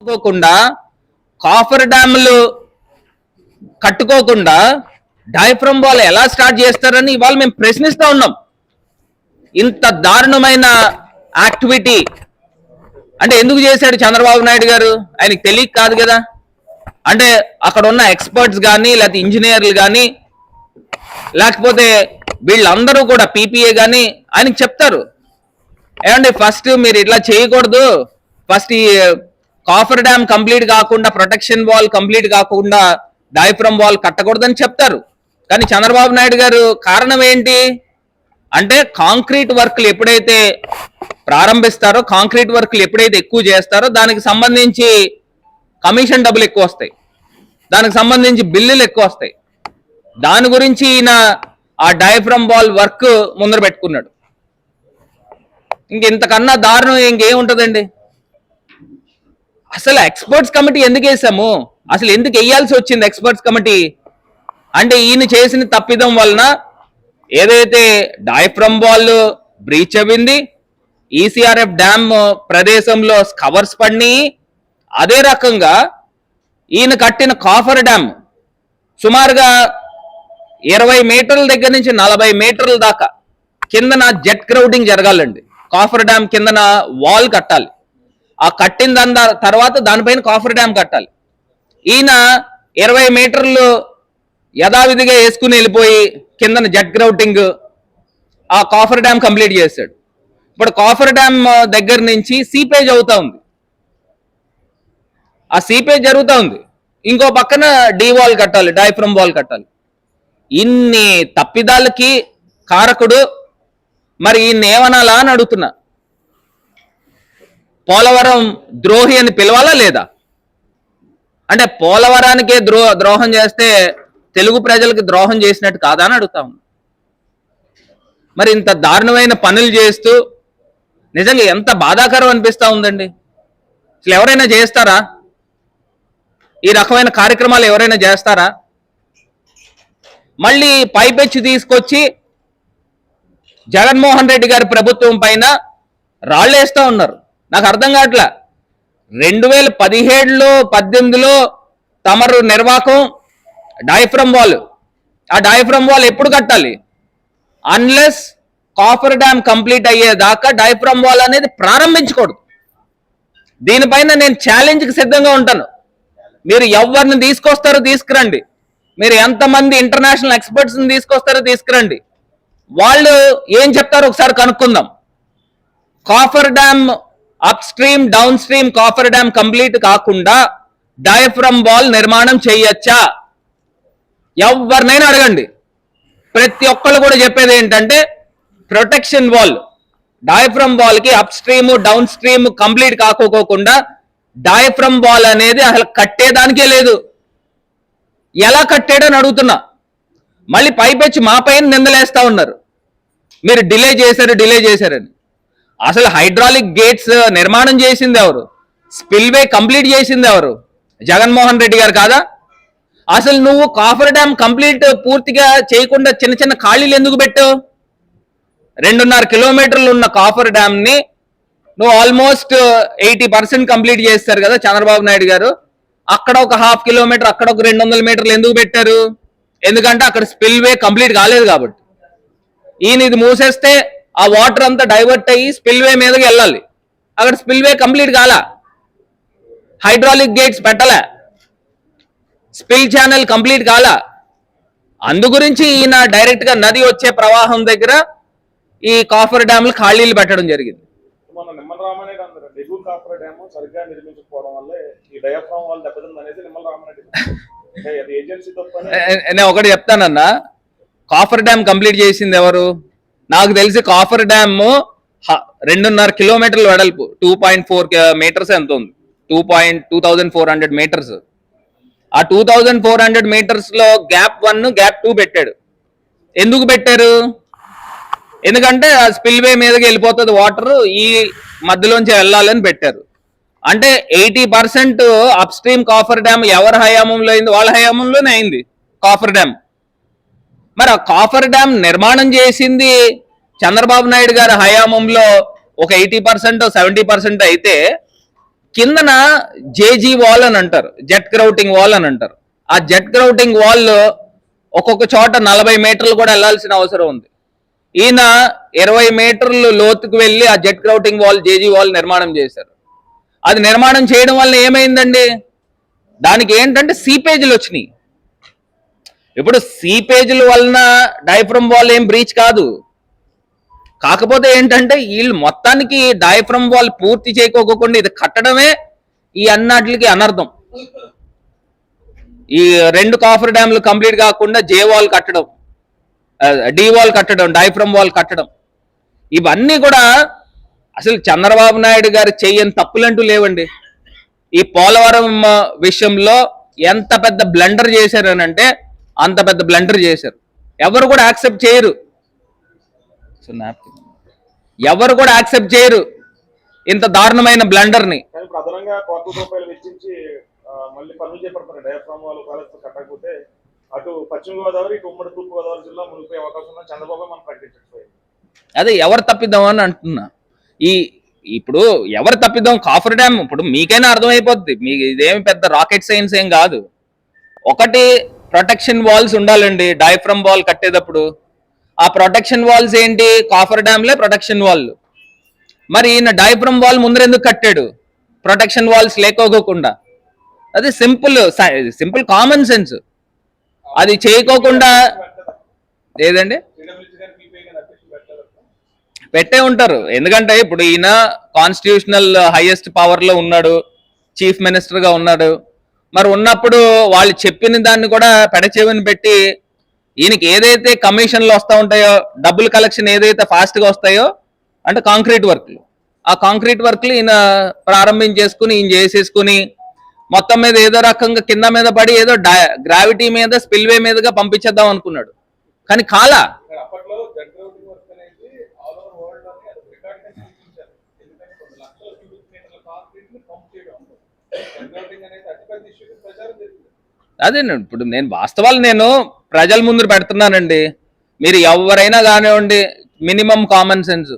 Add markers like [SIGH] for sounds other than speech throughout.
కట్టుకోకుండా coffer డ్యాములు కట్టుకోకుండా diaphragm wall ఎలా స్టార్ట్ చేస్తారని ఇవాళ మేము ప్రశ్నిస్తూ ఉన్నాం. ఇంత దారుణమైన యాక్టివిటీ. అంటే ఎందుకు చేశాడు చంద్రబాబు నాయుడు గారు? ఆయనకి తెలియక కాదు కదా. అంటే అక్కడ ఉన్న ఎక్స్పర్ట్స్ కానీ లేకపోతే ఇంజనీర్లు కానీ లేకపోతే వీళ్ళందరూ కూడా పీపీఏ కానీ ఆయనకి చెప్తారు. ఏమండి ఫస్ట్ మీరు ఇట్లా చేయకూడదు. ఫస్ట్ ఈ కాఫర్ డ్యామ్ కంప్లీట్ కాకుండా ప్రొటెక్షన్ వాల్ కంప్లీట్ కాకుండా డైఫ్రమ్ వాల్ కట్టకూడదని చెప్తారు. కానీ చంద్రబాబు నాయుడు గారు కారణం ఏంటి? అంటే కాంక్రీట్ వర్క్లు ఎప్పుడైతే ప్రారంభిస్తారో కాంక్రీట్ వర్క్లు ఎప్పుడైతే ఎక్కువ చేస్తారో దానికి సంబంధించి కమిషన్ డబ్బులు ఎక్కువ వస్తాయి. దానికి సంబంధించి బిల్లులు ఎక్కువ వస్తాయి. దాని గురించి ఈయన ఆ డయఫ్రమ్ బాల్ వర్క్ ముందర పెట్టుకున్నాడు. ఇంక ఇంతకన్నా దారుణం ఇంకేముంటుందండి? అసలు ఎక్స్పర్ట్స్ కమిటీ ఎందుకు వేసాము? అసలు ఎందుకు వేయాల్సి వచ్చింది ఎక్స్పర్ట్స్ కమిటీ? అంటే ఈయన చేసిన తప్పిదం వలన ఏదైతే డయాఫ్రమ్ బాల్ బ్రీచ్ అయింది ఈసీఆర్ఎఫ్ డ్యామ్ ప్రదేశంలో కవర్స్ పడినాయి అదే రకంగా ఈయన కట్టిన కాఫర్ డ్యామ్ సుమారుగా ఇరవై మీటర్ల దగ్గర నుంచి నలభై మీటర్ల దాకా కిందన జెట్ క్రౌడింగ్ జరగాలండి. కాఫర్ డ్యామ్ కిందన వాల్ కట్టాలి. ఆ కట్టిన దాని తర్వాత దానిపైన కాఫర్ డ్యామ్ కట్టాలి. ఈయన ఇరవై మీటర్లు యథావిధిగా వేసుకుని వెళ్ళిపోయి కిందన జట్ గ్రౌటింగ్ ఆ కాఫర్ డ్యామ్ కంప్లీట్ చేశాడు. ఇప్పుడు కాఫర్ డ్యామ్ దగ్గర నుంచి సీపేజ్ అవుతా ఉంది. ఆ సీపేజ్ జరుగుతూ ఉంది. ఇంకో పక్కన డీ వాల్ కట్టాలి డైఫ్రమ్ వాల్ కట్టాలి. ఇన్ని తప్పిదాలకి కారకుడు మరి ఈయన ఏమనాలా అని అడుగుతున్నా. పోలవరం ద్రోహి అని పిలవాలా లేదా? అంటే పోలవరానికే ద్రో ద్రోహం చేస్తే తెలుగు ప్రజలకు ద్రోహం చేసినట్టు కాదా అని అడుగుతాం మరి ఇంత దారుణమైన పనులు చేస్తూ నిజంగా ఎంత బాధాకరం అనిపిస్తూ ఉందండి. అసలు ఎవరైనా చేస్తారా? ఈ రకమైన కార్యక్రమాలు ఎవరైనా చేస్తారా? మళ్ళీ పైపెచ్చి తీసుకొచ్చి జగన్మోహన్ రెడ్డి గారి ప్రభుత్వం పైన రాళ్ళేస్తా ఉన్నారు. నాకు అర్థం కావట్లా? రెండు వేల పదిహేడులో పద్దెనిమిదిలో తమరు నిర్వాహకం డైఫ్రమ్ వాల్. ఆ డైఫ్రమ్ వాల్ ఎప్పుడు కట్టాలి? అన్లెస్ కాఫర్ డ్యామ్ కంప్లీట్ అయ్యేదాకా డైఫ్రమ్ వాల్ అనేది ప్రారంభించకూడదు. దీనిపైన నేను ఛాలెంజ్కి సిద్ధంగా ఉంటాను. మీరు ఎవరిని తీసుకొస్తారో తీసుకురండి. మీరు ఎంతమంది ఇంటర్నేషనల్ ఎక్స్పర్ట్స్ని తీసుకొస్తారో తీసుకురండి. వాళ్ళు ఏం చెప్తారో ఒకసారి కనుక్కుందాం. Coffer dam upstream downstream coffer dam complete కాకుండా డయఫ్రమ్ వాల్ నిర్మాణం చేయొచ్చా? ఎవరినైనా అడగండి. ప్రతి ఒక్కళ్ళు కూడా చెప్పేది ఏంటంటే ప్రొటెక్షన్ వాల్ డయఫ్రమ్ వాల్కి upstream downstream complete కాకోకోకుండా డయఫ్రమ్ వాల్ అనేది అసలు కట్టేదానికే లేదు. ఎలా కట్టాడని అడుగుతున్నా. మళ్ళీ పైపెచ్చి మా పైన నిందలేస్తా ఉన్నారు. మీరు డిలే చేశారు డిలే చేశారని. అసలు హైడ్రాలిక్ గేట్స్ నిర్మాణం చేసింది ఎవరు? స్పిల్వే కంప్లీట్ చేసింది ఎవరు? జగన్మోహన్ రెడ్డి గారు కాదా? అసలు నువ్వు కాఫర్ డ్యామ్ కంప్లీట్ పూర్తిగా చేయకుండా చిన్న చిన్న ఖాళీలు ఎందుకు పెట్టావు? రెండున్నర కిలోమీటర్లు ఉన్న కాఫర్ డ్యామ్ని నువ్వు ఆల్మోస్ట్ ఎయిటీ పర్సెంట్ కంప్లీట్ చేస్తారు కదా చంద్రబాబు నాయుడు గారు. అక్కడ ఒక హాఫ్ కిలోమీటర్ అక్కడ ఒక రెండు వందల మీటర్లు ఎందుకు పెట్టారు? ఎందుకంటే అక్కడ స్పిల్వే కంప్లీట్ కాలేదు కాబట్టి. ఈయన ఇది మూసేస్తే ఆ వాటర్ అంతా డైవర్ట్ అయ్యి స్పిల్వే మీదకి వెళ్ళాలి. అక్కడ స్పిల్వే కంప్లీట్ కాలా? హైడ్రాలిక్ గేట్స్ పెట్టలే. స్పిల్ ఛానల్ కంప్లీట్ కాలా? అందు గురించి ఈయన డైరెక్ట్గా నది వచ్చే ప్రవాహం దగ్గర ఈ కాఫర్ డ్యామ్లు ఖాళీలు పెట్టడం జరిగింది. మన నిమ్మల రామారెడ్డి అందరు ఎగువ కాపర్ డ్యామ్ సరిగ్గా నిర్మించకపోవడం వల్లే ఈ డయాఫ్రామ్ వాళ్ళు దెబ్బతింది అనేది నిమ్మల రామారెడ్డి అంటే అది ఏజెన్సీ తప్పని. నే- నేను ఒకటి చెప్తానన్నా. కాఫర్ డ్యామ్ కంప్లీట్ చేసింది ఎవరు? నాకు తెలిసి కాఫర్ డ్యామ్ రెండున్నర కిలోమీటర్ల వెడల్పు టూ పాయింట్ ఫోర్ మీటర్స్ ఎంత ఉంది? Two point two thousand four hundred metres ఆ టూ థౌజండ్ ఫోర్ హండ్రెడ్ మీటర్స్లో గ్యాప్ వన్ గ్యాప్ టూ పెట్టాడు. ఎందుకు పెట్టారు? ఎందుకంటే ఆ స్పిల్వే మీదకి వెళ్ళిపోతుంది వాటర్ ఈ మధ్యలోంచి వెళ్ళాలని పెట్టారు. అంటే eighty percent upstream coffer dam ఎవరి హయామంలో అయింది? వాళ్ళ హయామంలోనే అయింది కాఫర్ డ్యామ్. మరి ఆ కాఫర్ డ్యామ్ నిర్మాణం చేసింది చంద్రబాబు నాయుడు గారి హయామంలో ఒక ఎయిటీ పర్సెంట్ సెవెంటీ పర్సెంట్ అయితే కిందన జేజీ వాల్ అని అంటారు జెట్ గ్రౌటింగ్ వాల్ అని అంటారు. ఆ జెట్ గ్రౌటింగ్ వాల్ ఒక్కొక్క చోట నలభై మీటర్లు కూడా వెళ్ళాల్సిన అవసరం ఉంది. ఈయన ఇరవై మీటర్లు లోతుకు వెళ్ళి ఆ jet grouting wall J G wall నిర్మాణం చేశారు. అది నిర్మాణం చేయడం వల్ల ఏమైందండి? దానికి ఏంటంటే సీపేజీలు వచ్చినాయి. ఇప్పుడు సీపేజీల వలన డైఫ్రమ్ వాల్ ఏం బ్రీచ్ కాదు. కాకపోతే ఏంటంటే వీళ్ళు మొత్తానికి డైఫ్రమ్ వాల్ పూర్తి చేయకోకుండా ఇది కట్టడమే ఈ అన్నాటికి అనర్థం. ఈ రెండు కాఫర్ డ్యామ్లు కంప్లీట్ కాకుండా జే వాల్ కట్టడం డి వాల్ కట్టడం డైఫ్రమ్ వాల్ కట్టడం. ఇవన్నీ కూడా అసలు చంద్రబాబు నాయుడు గారు చేయని తప్పులంటూ లేవండి. ఈ పోలవరం విషయంలో ఎంత పెద్ద బ్లండర్ చేశారనంటే అంత పెద్ద బ్లండర్ చేశారు. ఎవరు కూడా యాక్సెప్ట్ చేయరు. ఎవరు కూడా యాక్సెప్ట్ చేయరు ఇంత దారుణమైన బ్లండర్ని కానీ ఇప్పుడు అదనంగా కోట్ల రూపాయలు వెచ్చించి ఆ, మళ్ళీ పనులు చేపడతారు డయాఫ్రామ్ వాళ్ళు కాలేజ్ కట్టకపోతే అటు పశ్చిమ గోదావరి ఇటు ఉమ్మడి తూర్పు గోదావరి జిల్లా మునిగిపోయే అవకాశం ఉందని చంద్రబాబు మనం ప్రకటించకపోయింది అదే ఎవరు తప్పిద్దాం అని అంటున్నా. ఈ ఇప్పుడు ఎవరు తప్పిద్దాం? కాఫర్ డ్యామ్ ఇప్పుడు మీకైనా అర్థమైపోద్ది. మీకు ఇదేమి పెద్ద రాకెట్ సైన్స్ ఏం కాదు. ఒకటి ప్రొటెక్షన్ వాల్స్ ఉండాలండి. డైఫ్రమ్ వాల్ కట్టేటప్పుడు. ఆ ప్రొటెక్షన్ వాల్స్ ఏంటి? కాఫర్ డ్యామ్లే ప్రొటెక్షన్ వాల్ మరి ఈయన డైఫ్రమ్ వాల్ ముందర ఎందుకు కట్టాడు? ప్రొటెక్షన్ వాల్స్ లేకోకుండా అది సింపుల్ సింపుల్ కామన్ సెన్స్. అది చేయకోకుండా లేదండి పెట్టే ఉంటారు. ఎందుకంటే ఇప్పుడు ఈయన కాన్స్టిట్యూషనల్ హైయెస్ట్ పవర్లో ఉన్నాడు. చీఫ్ మినిస్టర్గా ఉన్నాడు. మరి ఉన్నప్పుడు వాళ్ళు చెప్పిన దాన్ని కూడా పెడచెవిని పెట్టి ఈయనకి ఏదైతే కమిషన్లు వస్తూ ఉంటాయో డబ్బుల కలెక్షన్ ఏదైతే ఫాస్ట్గా వస్తాయో అంటే కాంక్రీట్ వర్క్లు. ఆ కాంక్రీట్ వర్క్లు ఈయన ప్రారంభించేసుకుని ఈయన చేసేసుకుని మొత్తం మీద ఏదో రకంగా కింద మీద పడి ఏదో గ్రావిటీ మీద స్పిల్వే మీదగా పంపించేద్దాం అనుకున్నాడు. కానీ కాలా. అదే ఇప్పుడు నేను వాస్తవాలు నేను ప్రజల ముందు పెడుతున్నానండి. మీరు ఎవరైనా కానివ్వండి మినిమం కామన్ సెన్స్.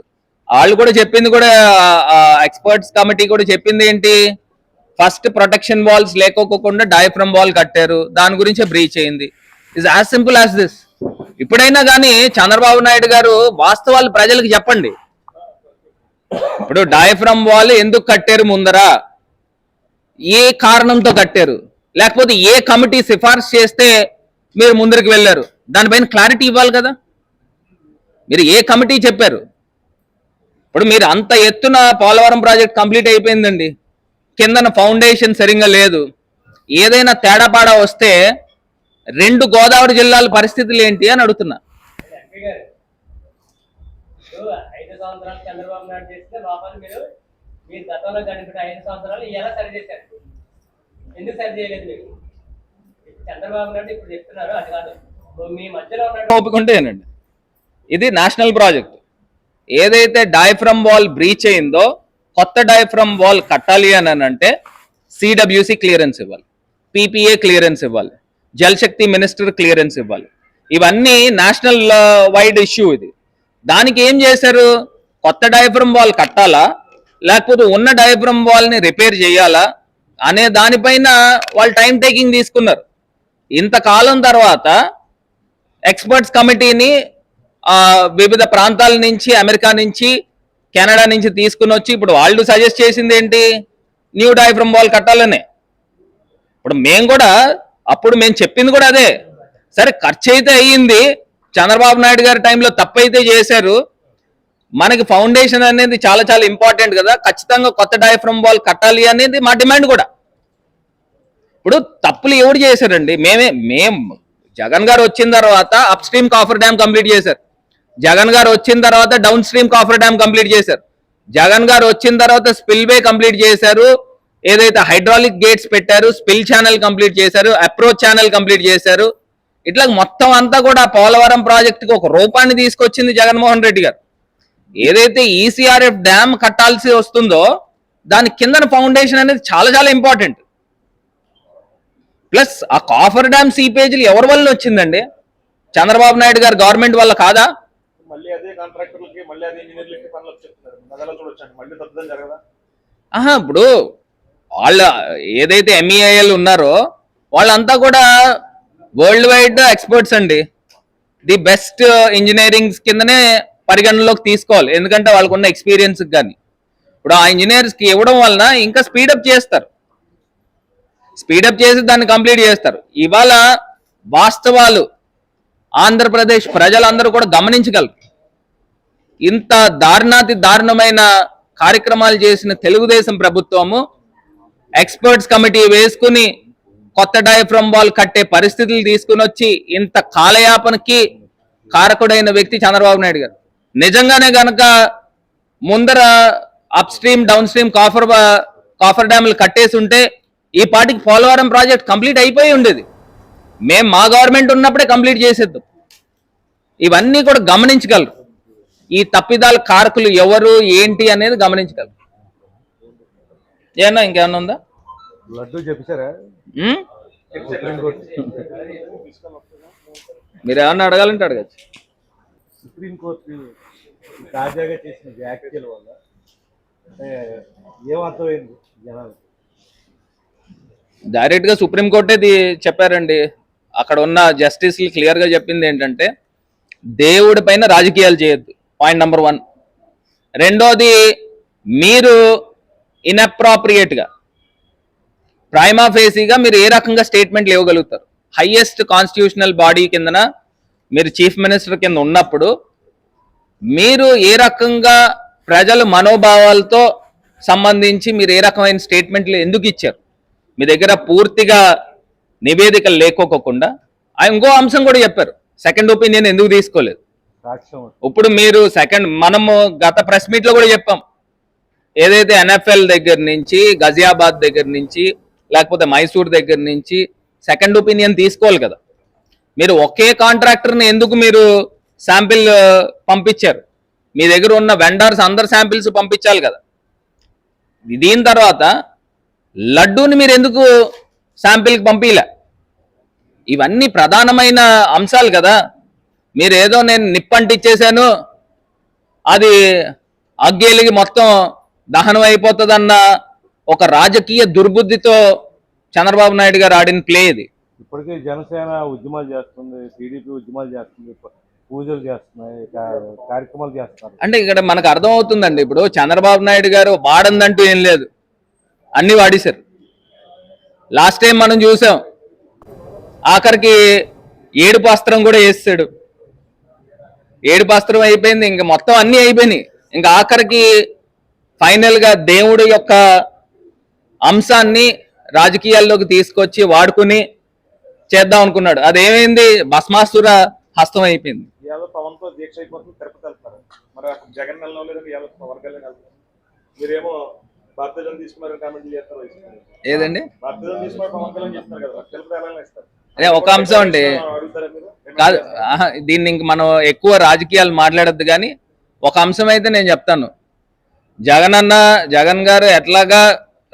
వాళ్ళు కూడా చెప్పింది కూడా ఎక్స్పర్ట్స్ కమిటీ కూడా చెప్పింది ఏంటి? ఫస్ట్ ప్రొటెక్షన్ వాల్స్ లేకోకుండా డయఫ్రమ్ వాల్ కట్టారు. దాని గురించే బ్రీచ్ అయింది. Is as simple as this ఇప్పుడైనా కానీ చంద్రబాబు నాయుడు గారు వాస్తవాలు ప్రజలకు చెప్పండి. ఇప్పుడు డయఫ్రమ్ వాల్ ఎందుకు కట్టారు ముందర? ఏ కారణంతో కట్టారు? లేకపోతే ఏ కమిటీ సిఫార్సు చేస్తే మీరు ముందరికి వెళ్ళారు? దానిపైన క్లారిటీ ఇవ్వాలి కదా. మీరు ఏ కమిటీ చెప్పారు? ఇప్పుడు మీరు అంత ఎత్తున పోలవరం ప్రాజెక్ట్ కంప్లీట్ అయిపోయిందండి. కిందన ఫౌండేషన్ సరిగ్గా లేదు. ఏదైనా తేడాపాడా వస్తే రెండు గోదావరి జిల్లాల పరిస్థితులు ఏంటి అని అడుగుతున్నా. ఎందుకు సరి చేయలేదు మీరు? చంద్రబాబు నాయుడు ఇప్పుడు చెప్తున్నారు అది కాదు. మీ మధ్యలో ఒప్పుకుంటేనండి. ఇది నేషనల్ ప్రాజెక్ట్. ఏదైతే డైఫ్రమ్ వాల్ బ్రీచ్ అయిందో కొత్త డైఫ్రమ్ వాల్ కట్టాలి అని అంటే సిడబ్ల్యూసి క్లియరెన్స్ ఇవ్వాలి. పీపీఏ క్లియరెన్స్ ఇవ్వాలి. జలశక్తి మినిస్టర్ క్లియరెన్స్ ఇవ్వాలి. ఇవన్నీ నేషనల్ వైడ్ ఇష్యూ ఇది. దానికి ఏం చేశారు? కొత్త డైఫ్రమ్ వాల్ కట్టాలా? లేకపోతే ఉన్న డైఫ్రమ్ వాల్ని రిపేర్ చేయాలా? అనే దానిపైన వాళ్ళు టైం టేకింగ్ తీసుకున్నారు. ఇంతకాలం తర్వాత ఎక్స్పర్ట్స్ కమిటీని వివిధ ప్రాంతాల నుంచి అమెరికా నుంచి కెనడా నుంచి తీసుకుని వచ్చి ఇప్పుడు వాళ్ళు సజెస్ట్ చేసింది ఏంటి? న్యూ డైఫ్రమ్ వాల్ కట్టాలనే. ఇప్పుడు మేము కూడా అప్పుడు మేము చెప్పింది కూడా అదే. సరే ఖర్చు అయితే అయ్యింది. చంద్రబాబు నాయుడు గారి టైంలో తప్పైతే చేశారు. మనకి ఫౌండేషన్ అనేది చాలా చాలా ఇంపార్టెంట్ కదా. ఖచ్చితంగా కొత్త డయాఫ్రమ్ బాల్ కట్టాలి అనేది మా డిమాండ్ కూడా. ఇప్పుడు తప్పులు ఎవరు చేశారండి మేమే మేం జగన్ గారు వచ్చిన తర్వాత upstream coffer dam complete చేశారు. జగన్ గారు వచ్చిన తర్వాత downstream coffer dam complete చేశారు. జగన్ గారు వచ్చిన తర్వాత స్పిల్ వే కంప్లీట్ చేశారు. ఏదైతే హైడ్రాలిక్ గేట్స్ పెట్టారు స్పిల్ ఛానల్ కంప్లీట్ చేశారు అప్రోచ్ ఛానల్ కంప్లీట్ చేశారు. ఇట్లా మొత్తం అంతా కూడా పోలవరం ప్రాజెక్టుకి ఒక రూపాన్ని తీసుకొచ్చింది జగన్మోహన్ రెడ్డి గారు. ఏదైతే E ఈసీఆర్ఎఫ్ డ్యామ్ కట్టాల్సి వస్తుందో దాని కిందన ఫౌండేషన్ అనేది చాలా చాలా ఇంపార్టెంట్ ప్లస్ ఆ కాఫర్ డ్యామ్ సీపేజీలు ఎవరి వల్ల వచ్చిందండి? చంద్రబాబు నాయుడు గారు గవర్నమెంట్ వల్ల కాదా? ఆహా ఇప్పుడు వాళ్ళ ఏదైతే ఎంఈఐఎల్ ఉన్నారో వాళ్ళంతా కూడా వరల్డ్ వైడ్ ఎక్స్పర్ట్స్ అండి. ది బెస్ట్ ఇంజనీరింగ్స్ కిందనే పరిగణనలోకి తీసుకోవాలి. ఎందుకంటే వాళ్ళకు ఉన్న ఎక్స్పీరియన్స్ కానీ ఇప్పుడు ఆ ఇంజనీర్స్కి ఇవ్వడం వలన ఇంకా స్పీడప్ చేస్తారు. స్పీడప్ చేసి దాన్ని కంప్లీట్ చేస్తారు. ఇవాళ వాస్తవాలు ఆంధ్రప్రదేశ్ ప్రజలందరూ కూడా గమనించగలరు. ఇంత దారుణాతి దారుణమైన కార్యక్రమాలు చేసిన తెలుగుదేశం ప్రభుత్వము ఎక్స్పర్ట్స్ కమిటీ వేసుకుని కొత్త డయఫ్రమ్ వాల్ కట్టే పరిస్థితులు తీసుకుని వచ్చి ఇంత కాలయాపనకి కారకుడైన వ్యక్తి చంద్రబాబు నాయుడు గారు. నిజంగానే గనక ముందర upstream downstream coffer coffer డ్యాములు కట్టేసి ఉంటే ఈ పాటికి పోలవరం ప్రాజెక్ట్ కంప్లీట్ అయిపోయి ఉండేది. మేము మా గవర్నమెంట్ ఉన్నప్పుడే కంప్లీట్ చేసేద్దాం. ఇవన్నీ కూడా గమనించగలరు. ఈ తప్పిదాల కారకులు ఎవరు ఏంటి అనేది గమనించగలరు. ఏమన్నా ఇంకేమన్నా ఉందా? లడ్డు చెప్పారా? మీరు ఏమన్నా అడగాలంటే అడగచ్చు. సుప్రీంకోర్టు తాజాగా చేసిన వ్యాఖ్యల వల్ల ఏమర్థమైంది జనాలు డైరెక్ట్గా సుప్రీంకోర్టే చెప్పారండి. అక్కడ ఉన్న జస్టిస్లు క్లియర్గా చెప్పింది ఏంటంటే దేవుడి పైన రాజకీయాలు చేయొద్దు. Point number one. రెండోది మీరు ఇన్అప్రాప్రియేట్గా ప్రైమా ఫేసీగా మీరు ఏ రకంగా స్టేట్మెంట్లు ఇవ్వగలుగుతారు? హయ్యెస్ట్ కాన్స్టిట్యూషనల్ బాడీ కిందన మీరు చీఫ్ మినిస్టర్ కింద ఉన్నప్పుడు మీరు ఏ రకంగా ప్రజల మనోభావాలతో సంబంధించి మీరు ఏ రకమైన స్టేట్మెంట్లు ఎందుకు ఇచ్చారు? మీ దగ్గర పూర్తిగా నివేదికలు లేకోకుండా ఇంకో అంశం కూడా చెప్పారు. సెకండ్ ఒపీనియన్ ఎందుకు తీసుకోలేదు? ఇప్పుడు మీరు సెకండ్ మనము గత ప్రెస్ మీట్లో కూడా చెప్పాం. ఏదైతే ఎన్ఎఫ్ఎల్ దగ్గర నుంచి గజియాబాద్ దగ్గర నుంచి లేకపోతే మైసూర్ దగ్గర నుంచి సెకండ్ ఒపీనియన్ తీసుకోవాలి కదా. మీరు ఒకే కాంట్రాక్టర్ని ఎందుకు మీరు శాంపిల్ పంపించారు. మీ దగ్గర ఉన్న వెండర్స్ అందరు శాంపిల్స్ పంపించాలి కదా. దీని తర్వాత లడ్డూని మీరు ఎందుకు శాంపిల్కి పంపించలే ఇవన్నీ ప్రధానమైన అంశాలు కదా. మీరు ఏదో నేను నిప్పంటిచ్చేసాను అది అగ్గేలిగి మొత్తం దహనం అయిపోతుందన్న ఒక రాజకీయ దుర్బుద్ధితో చంద్రబాబు నాయుడు గారు ఆడిన ప్లే ఇది. ఇప్పటికే జనసేన ఉద్యమాలు చేస్తుంది టీడీపీ ఉద్యమాలు చేస్తుంది. పూజలు చేస్తున్నాయి కార్యక్రమాలు చేస్తున్నారు. అంటే ఇక్కడ మనకు అర్థం అవుతుందండి ఇప్పుడు చంద్రబాబు నాయుడు గారు వాడందంటూ ఏం లేదు. అన్ని వాడేశారు. లాస్ట్ టైం మనం చూసాం. ఆఖరికి ఏడు పాస్త్రం కూడా వేస్తాడు. ఏడు పాస్త్రం అయిపోయింది. ఇంకా మొత్తం అన్ని అయిపోయినాయి. ఇంకా ఆఖరికి ఫైనల్గా దేవుడి యొక్క అంశాన్ని రాజకీయాల్లోకి తీసుకొచ్చి వాడుకుని చేద్దాం అనుకున్నాడు. అదేమైంది? భస్మాసుర హస్తం అయిపోయింది మీరేమో ఏదండి? అదే ఒక అంశం అండి. కాదు దీన్ని ఇంక మనం ఎక్కువ రాజకీయాలు మాట్లాడొద్దు కానీ ఒక అంశం అయితే నేను చెప్తాను. జగన్ అన్న జగన్ గారు ఎట్లాగా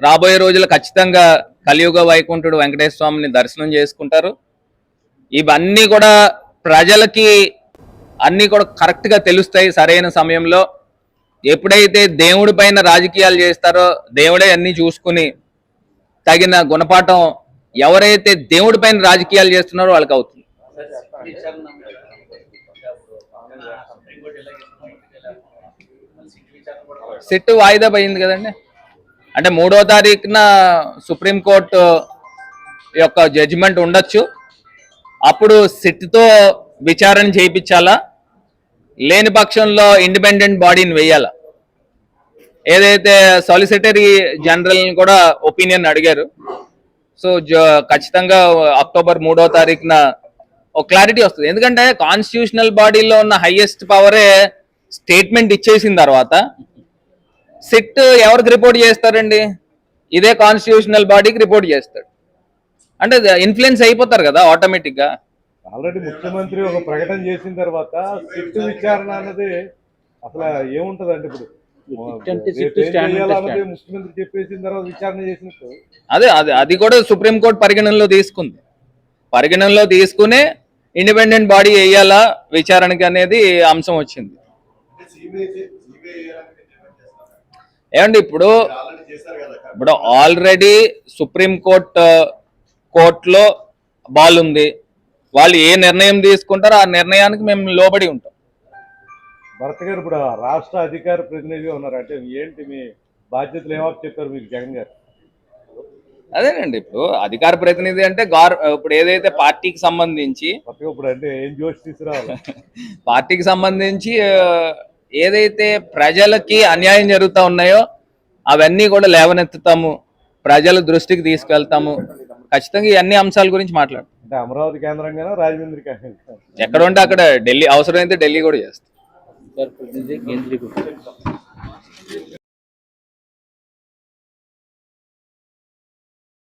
రాబోయే రోజులు ఖచ్చితంగా కలియుగ వైకుంఠుడు వెంకటేశ్వర స్వామిని దర్శనం చేసుకుంటారు. ఇవన్నీ కూడా ప్రజలకి అన్నీ కూడా కరెక్ట్గా తెలుస్తాయి సరైన సమయంలో. ఎప్పుడైతే దేవుడి పైన రాజకీయాలు చేస్తారో దేవుడే అన్నీ చూసుకుని తగిన గుణపాఠం ఎవరైతే దేవుడి పైన రాజకీయాలు చేస్తున్నారో వాళ్ళకి అవుతుంది. సిట్ వాయిదా పోయింది కదండి. అంటే మూడో తారీఖున సుప్రీంకోర్టు యొక్క జడ్జిమెంట్ ఉండొచ్చు. అప్పుడు సిట్తో విచారణ చేయించాలా? లేని పక్షంలో ఇండిపెండెంట్ బాడీని వేయాలా? ఏదైతే సాలిసిటరీ జనరల్ని కూడా ఒపీనియన్ అడిగారు. సో జ- ఖచ్చితంగా అక్టోబర్ మూడో తారీఖున ఒక క్లారిటీ వస్తుంది. ఎందుకంటే కాన్స్టిట్యూషనల్ బాడీలో ఉన్న హైయెస్ట్ పవరే స్టేట్మెంట్ ఇచ్చేసిన తర్వాత సిట్ ఎవరికి రిపోర్ట్ చేస్తారండి? ఇదే కాన్స్టిట్యూషనల్ బాడీకి రిపోర్ట్ చేస్తాడు. అంటే ఇన్ఫ్లుయెన్స్ అయిపోతారు కదా ఆటోమేటిక్గా. ఆల్రెడీ ముఖ్యమంత్రి ఒక ప్రకటన చేసిన తర్వాత సిట్టు విచారణ అన్నది అసలు ఏముంటది అంటే ఇప్పుడు ముఖ్యమంత్రి చెప్పేసిన తర్వాత విచారణ చేసినట్టు అదే అదే అది కూడా సుప్రీంకోర్టు పరిగణనలో తీసుకుంది. పరిగణనలో తీసుకునే ఇండిపెండెంట్ బాడీ వేయాలా విచారణకి అనేది అంశం వచ్చింది. ఏమండి ఇప్పుడు ఇప్పుడు ఆల్రెడీ సుప్రీం కోర్ట్ కోర్టులో బాల్ ఉంది వాళ్ళు ఏ నిర్ణయం తీసుకుంటారో ఆ నిర్ణయానికి మేము లోబడి ఉంటాం. భరత్ గారు ఇప్పుడు రాష్ట్ర అధికార ప్రతినిధిగా ఉన్నారు. అంటే ఏంటి మీ బాధ్యతలు? ఏమో చెప్పారు మీకు జగన్ గారు? అదేనండి ఇప్పుడు అధికార ప్రతినిధి అంటే గార్ ఇప్పుడు ఏదైతే పార్టీకి సంబంధించి ఇప్పుడు అంటే ఏం జోష్ తీసుకురావాలి? [LAUGHS] పార్టీకి సంబంధించి ఏదైతే ప్రజలకి అన్యాయం జరుగుతూ ఉన్నాయో అవన్నీ కూడా లేవనెత్తుతాము. ప్రజల దృష్టికి తీసుకెళ్తాము. ఖచ్చితంగా అన్ని అంశాల గురించి మాట్లాడు అంటే అమరావతి కేంద్రంగానో రాజమండ్రి కేంద్రం ఎక్కడ ఉంటే అక్కడ ఢిల్లీ అవసరమైతే ఢిల్లీ కూడా చేస్తాం.